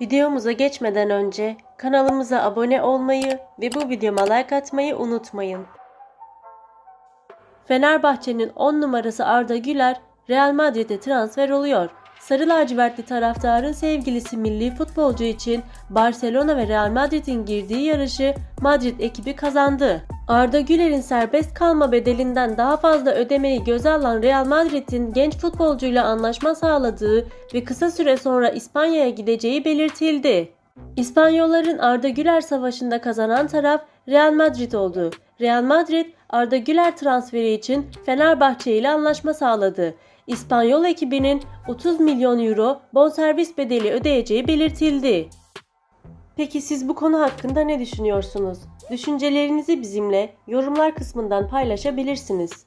Videomuza geçmeden önce kanalımıza abone olmayı ve bu videoma like atmayı unutmayın. Fenerbahçe'nin 10 numarası Arda Güler Real Madrid'e transfer oluyor. Sarı lacivertli taraftarın sevgilisi milli futbolcu için Barcelona ve Real Madrid'in girdiği yarışı Madrid ekibi kazandı. Arda Güler'in serbest kalma bedelinden daha fazla ödemeyi göze alan Real Madrid'in genç futbolcuyla anlaşma sağladığı ve kısa süre sonra İspanya'ya gideceği belirtildi. İspanyolların Arda Güler savaşında kazanan taraf Real Madrid oldu. Real Madrid Arda Güler transferi için Fenerbahçe ile anlaşma sağladı. İspanyol ekibinin 30 milyon euro bonservis bedeli ödeyeceği belirtildi. Peki siz bu konu hakkında ne düşünüyorsunuz? Düşüncelerinizi bizimle yorumlar kısmından paylaşabilirsiniz.